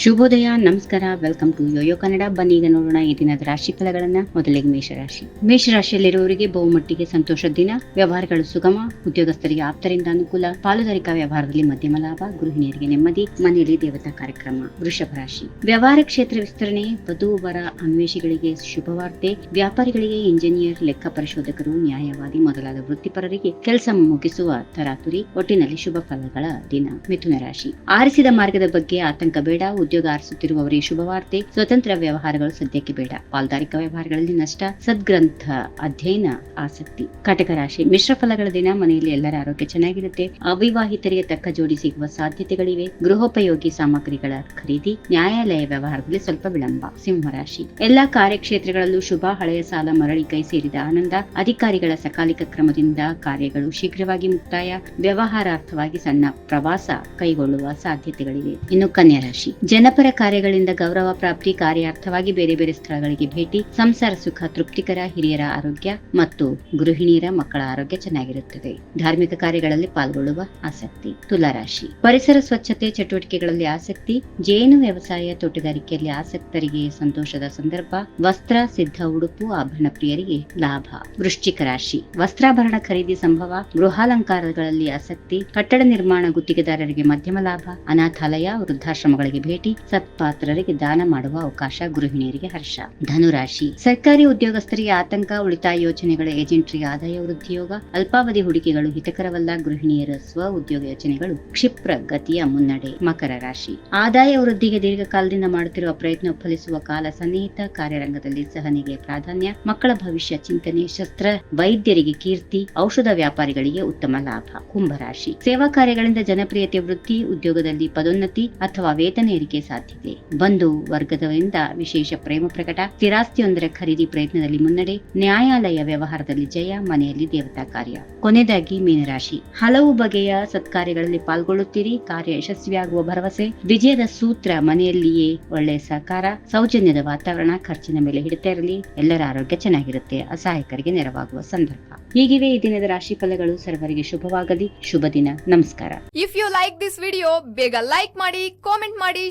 ಶುಭೋದಯ, ನಮಸ್ಕಾರ welcome to Yoyo Kannada ಬನ್ನಿ ಈಗ ನೋಡೋಣ ಈ ದಿನದ ರಾಶಿ ಫಲಗಳನ್ನ ಮೊದಲಿಗೆ ಮೇಷರಾಶಿ. ಮೇಷರಾಶಿಯಲ್ಲಿರುವವರಿಗೆ ಬಹುಮಟ್ಟಿಗೆ ಸಂತೋಷದ ದಿನ. ವ್ಯವಹಾರಗಳು ಸುಗಮ, ಉದ್ಯೋಗಸ್ಥರಿಗೆ ಆಪ್ತರಿಂದ ಅನುಕೂಲ. ಪಾಲುದಾರಿಕಾ ವ್ಯವಹಾರದಲ್ಲಿ ಮಧ್ಯಮ ಲಾಭ, ಗೃಹಿಣಿಯರಿಗೆ ನೆಮ್ಮದಿ, ಮನೆಯಲ್ಲಿ ದೇವತಾ ಕಾರ್ಯಕ್ರಮ, ವೃಷಭ ರಾಶಿ. ವ್ಯವಹಾರ ಕ್ಷೇತ್ರ ವಿಸ್ತರಣೆ ವಧುವರ ಅನ್ವೇಷಿಗಳಿಗೆ ಶುಭವಾರ್ತೆ. ವ್ಯಾಪಾರಿಗಳಿಗೆ ಇಂಜಿನಿಯರ್ ಲೆಕ್ಕ ಪರಿಶೋಧಕರು, ನ್ಯಾಯವಾದಿ ಮೊದಲಾದ ವೃತ್ತಿಪರರಿಗೆ ಕೆಲಸ ಮುಗಿಸುವ ತರಾತುರಿ, ಒಟ್ಟಿನಲ್ಲಿ ಶುಭ ಫಲಗಳ ದಿನ. ಮಿಥುನ ರಾಶಿ. ಆರಿಸಿದ ಮಾರ್ಗದ ಬಗ್ಗೆ ಆತಂಕ ಬೇಡ ಉದ್ಯೋಗ ಆರಿಸುತ್ತಿರುವವರಿಗೆ ಶುಭವಾರ್ತೆ. ಸ್ವತಂತ್ರ ವ್ಯವಹಾರಗಳು ಸದ್ಯಕ್ಕೆ ಬೇಡ. ಪಾಲ್ದಾರಿಕಾ ವ್ಯವಹಾರಗಳಲ್ಲಿ ನಷ್ಟ. ಸದ್ಗ್ರಂಥ ಅಧ್ಯಯನ ಆಸಕ್ತಿ. ಕಟಕ ರಾಶಿ ಮಿಶ್ರ ಫಲಗಳ ದಿನ. ಮನೆಯಲ್ಲಿ ಎಲ್ಲರ ಆರೋಗ್ಯ ಚೆನ್ನಾಗಿರುತ್ತೆ. ಅವಿವಾಹಿತರಿಗೆ ತಕ್ಕ ಜೋಡಿ ಸಿಗುವ ಸಾಧ್ಯತೆಗಳಿವೆ. ಗೃಹೋಪಯೋಗಿ ಸಾಮಗ್ರಿಗಳ ಖರೀದಿ. ನ್ಯಾಯಾಲಯ ವ್ಯವಹಾರದಲ್ಲಿ ಸ್ವಲ್ಪ ವಿಳಂಬ. ಸಿಂಹರಾಶಿ ಎಲ್ಲಾ ಕಾರ್ಯಕ್ಷೇತ್ರಗಳಲ್ಲೂ ಶುಭ, ಹಳೆಯ ಸಾಲ, ಮರಳಿ ಕೈ ಸೇರಿದ ಆನಂದ. ಅಧಿಕಾರಿಗಳ ಸಕಾಲಿಕ ಕ್ರಮದಿಂದ ಕಾರ್ಯಗಳು ಶೀಘ್ರವಾಗಿ ಮುಕ್ತಾಯ. ವ್ಯವಹಾರಾರ್ಥವಾಗಿ ಸಣ್ಣ ಪ್ರವಾಸ ಕೈಗೊಳ್ಳುವ ಸಾಧ್ಯತೆಗಳಿವೆ. ಇನ್ನು ಕನ್ಯಾ ರಾಶಿ. ಜನಪರ ಕಾರ್ಯಗಳಿಂದ ಗೌರವ ಪ್ರಾಪ್ತಿ ಕಾರ್ಯಾರ್ಥವಾಗಿ ಬೇರೆ ಬೇರೆ ಸ್ಥಳಗಳಿಗೆ ಭೇಟಿ, ಸಂಸಾರ ಸುಖ, ತೃಪ್ತಿಕರ ಹಿರಿಯರ ಆರೋಗ್ಯ ಮತ್ತು ಗೃಹಿಣಿಯರ ಮಕ್ಕಳ ಆರೋಗ್ಯ ಚೆನ್ನಾಗಿರುತ್ತದೆ. ಧಾರ್ಮಿಕ ಕಾರ್ಯಗಳಲ್ಲಿ ಪಾಲ್ಗೊಳ್ಳುವ ಆಸಕ್ತಿ, ತುಲಾರಾಶಿ. ಪರಿಸರ ಸ್ವಚ್ಛತೆ, ಚಟುವಟಿಕೆಗಳಲ್ಲಿ ಆಸಕ್ತಿ, ಜೇನು ವ್ಯವಸಾಯ ತೋಟಗಾರಿಕೆಯಲ್ಲಿ ಆಸಕ್ತರಿಗೆ ಸಂತೋಷದ ಸಂದರ್ಭ, ವಸ್ತ್ರ, ಸಿದ್ಧ ಉಡುಪು, ಆಭರಣ ಪ್ರಿಯರಿಗೆ ಲಾಭ. ವೃಶ್ಚಿಕ ರಾಶಿ. ವಸ್ತ್ರಾಭರಣ ಖರೀದಿ ಸಂಭವ, ಗೃಹಾಲಂಕಾರಗಳಲ್ಲಿ ಆಸಕ್ತಿ, ಕಟ್ಟಡ ನಿರ್ಮಾಣ ಗುತ್ತಿಗೆದಾರರಿಗೆ ಮಧ್ಯಮ ಲಾಭ, ಅನಾಥಾಲಯ, ವೃದ್ಧಾಶ್ರಮಗಳಿಗೆ ಭೇಟಿ ಸತ್ಪಾತ್ರರಿಗೆ ದಾನ ಮಾಡುವ ಅವಕಾಶ ಗೃಹಿಣಿಯರಿಗೆ ಹರ್ಷ. ಧನುರಾಶಿ, ಸರ್ಕಾರಿ ಉದ್ಯೋಗಸ್ಥರಿಗೆ ಆತಂಕ, ಉಳಿತಾಯ ಯೋಜನೆಗಳ ಏಜೆಂಟ್ರಿಗೆ ಆದಾಯ ವೃದ್ಧಿಯೋಗ ಅಲ್ಪಾವಧಿ ಹೂಡಿಕೆಗಳು ಹಿತಕರವಲ್ಲ ಗೃಹಿಣಿಯರ ಸ್ವ ಉದ್ಯೋಗ ಯೋಜನೆಗಳು ಕ್ಷಿಪ್ರ ಗತಿಯ ಮುನ್ನಡೆ. ಮಕರ ರಾಶಿ, ಆದಾಯ ವೃದ್ಧಿಗೆ ದೀರ್ಘಕಾಲದಿಂದ ಮಾಡುತ್ತಿರುವ ಪ್ರಯತ್ನ ಫಲಿಸುವ ಕಾಲ ಸನ್ನಿಹಿತ, ಕಾರ್ಯರಂಗದಲ್ಲಿ ಸಹನೆಗೆ ಪ್ರಾಧಾನ್ಯ, ಮಕ್ಕಳ ಭವಿಷ್ಯ ಚಿಂತನೆ, ಶಸ್ತ್ರ, ವೈದ್ಯರಿಗೆ ಕೀರ್ತಿ, ಔಷಧ ವ್ಯಾಪಾರಿಗಳಿಗೆ ಉತ್ತಮ ಲಾಭ. ಕುಂಭರಾಶಿ, ಸೇವಾ ಕಾರ್ಯಗಳಿಂದ ಜನಪ್ರಿಯತೆ, ವೃದ್ಧಿ, ಉದ್ಯೋಗದಲ್ಲಿ ಪದೋನ್ನತಿ ಅಥವಾ ವೇತನ ಏರಿಕೆ ಸಾಧ್ಯತೆ ಬಂಧು ವರ್ಗದವರಿಂದ ವಿಶೇಷ ಪ್ರೇಮ ಪ್ರಕಟ. ಸ್ಥಿರಾಸ್ತಿಯೊಂದರ ಖರೀದಿ ಪ್ರಯತ್ನದಲ್ಲಿ ಮುನ್ನಡೆ. ನ್ಯಾಯಾಲಯ ವ್ಯವಹಾರದಲ್ಲಿ ಜಯ, ಮನೆಯಲ್ಲಿ ದೇವತಾ ಕಾರ್ಯ. ಕೊನೆಯದಾಗಿ ಮೀನರಾಶಿ. ಹಲವು ಬಗೆಯ ಸತ್ಕಾರ್ಯಗಳಲ್ಲಿ ಪಾಲ್ಗೊಳ್ಳುತ್ತೀರಿ. ಕಾರ್ಯ ಯಶಸ್ವಿಯಾಗುವ ಭರವಸೆ. ವಿಜಯದ ಸೂತ್ರ ಮನೆಯಲ್ಲಿಯೇ ಒಳ್ಳೆಯ ಸಹಕಾರ. ಸೌಜನ್ಯದ ವಾತಾವರಣ ಖರ್ಚಿನ ಮೇಲೆ ಹಿಡಿತಾ ಇರಲಿ. ಎಲ್ಲರ ಆರೋಗ್ಯ ಚೆನ್ನಾಗಿರುತ್ತೆ. ಅಸಹಾಯಕರಿಗೆ ನೆರವಾಗುವ ಸಂದರ್ಭ. ಹೀಗಿವೆ ಈ ದಿನದ ರಾಶಿ ಫಲಗಳು. ಸರ್ವರಿಗೆ ಶುಭವಾಗಲಿ. ಶುಭ ದಿನ. ನಮಸ್ಕಾರ. If you like this video ಬೇಗ ಲೈಕ್ ಮಾಡಿ ಕಾಮೆಂಟ್ ಮಾಡಿ